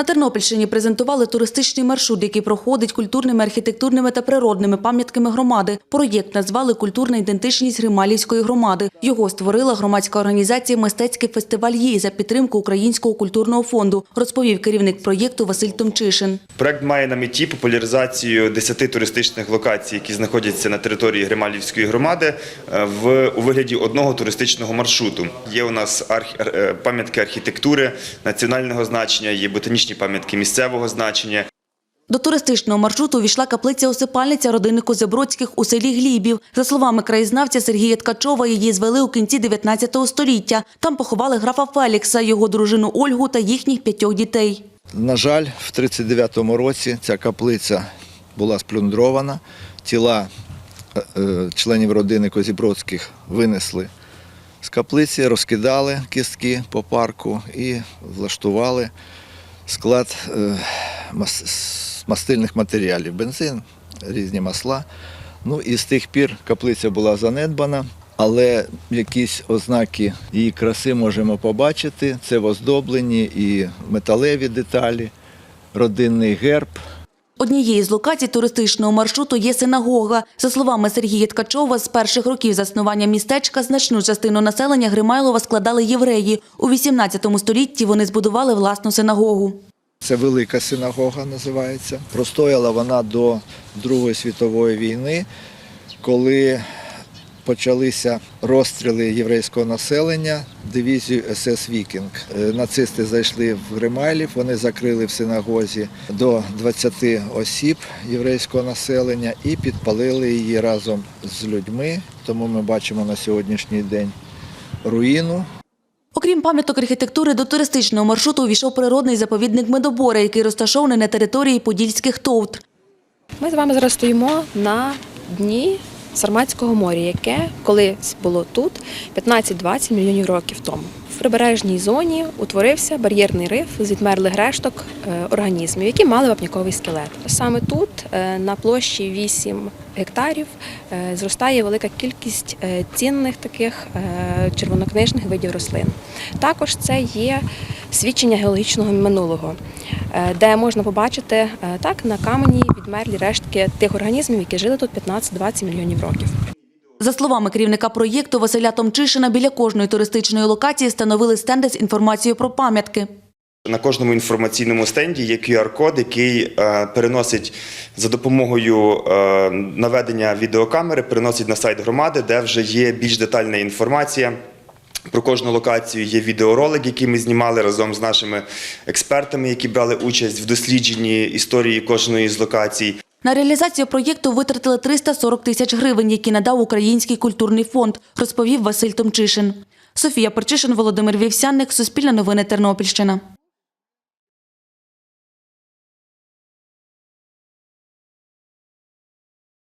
На Тернопільщині презентували туристичний маршрут, який проходить культурними, архітектурними та природними пам'ятками громади. Проєкт назвали Культурна ідентичність Грималівської громади. Його створила громадська організація Мистецький фестиваль «Їй» за підтримку Українського культурного фонду, розповів керівник проєкту Василь Томчишин. Проект має на меті популяризацію 10 туристичних локацій, які знаходяться на території Грималівської громади е, в у вигляді одного туристичного маршруту. Є у нас е, пам'ятки архітектури національного значення, є ботанічні пам'ятки місцевого значення. До туристичного маршруту увійшла каплиця-осипальниця родини Козебродських у селі Глібів. За словами краєзнавця Сергія Ткачова, її звели у кінці 19 століття. Там поховали графа Фелікса, його дружину Ольгу та їхніх п'ятьох дітей. На жаль, в 39-му році ця каплиця була сплюндрована. Тіла е, е, членів родини Козібродських винесли з каплиці, розкидали кістки по парку і влаштували склад е, мастильних матеріалів, бензин, різні масла. Ну і з тих пір каплиця була занедбана, але якісь ознаки її краси можемо побачити. Це в оздобленні і металеві деталі, родинний герб. Однією з локацій туристичного маршруту є синагога. За словами Сергія Ткачова, з перших років заснування містечка значну частину населення Гримайлова складали євреї. У 18 столітті вони збудували власну синагогу. Це велика синагога називається. Простояла вона до Другої світової війни, коли почалися розстріли єврейського населення дивізію СС Вікінг. Е, Нацисти зайшли в Гримайлів, вони закрили в синагозі до 20 осіб єврейського населення і підпалили її разом з людьми. Тому ми бачимо на сьогоднішній день руїну. Окрім пам'яток архітектури, до туристичного маршруту увійшов природний заповідник Медобора, який розташований на території Подільських товт. Ми з вами зараз стоїмо на дні Сарматського моря, яке колись було тут 15-20 мільйонів років тому. В прибережній зоні утворився бар'єрний риф з відмерлих решток е, організмів, які мали вапняковий скелет. Саме тут, е, на площі 8 гектарів, е, зростає велика кількість цінних таких червонокнижних видів рослин. Також це є свідчення геологічного минулого, де можна побачити так на камені відмерлі рештки тих організмів, які жили тут 15-20 мільйонів років. За словами керівника проєкту Василя Томчишина, біля кожної туристичної локації встановили стенди з інформацією про пам'ятки. На кожному інформаційному стенді є QR-код, який е, переносить за допомогою е, наведення відеокамери, переносить на сайт громади, де вже є більш детальна інформація. Про кожну локацію є відеоролик, який ми знімали разом з нашими експертами, які брали участь в дослідженні історії кожної з локацій. На реалізацію проєкту витратили 340 тисяч гривень, які надав Український культурний фонд, розповів Василь Томчишин. Софія Перчишин, Володимир Вівсянник, Суспільне новини Тернопільщина.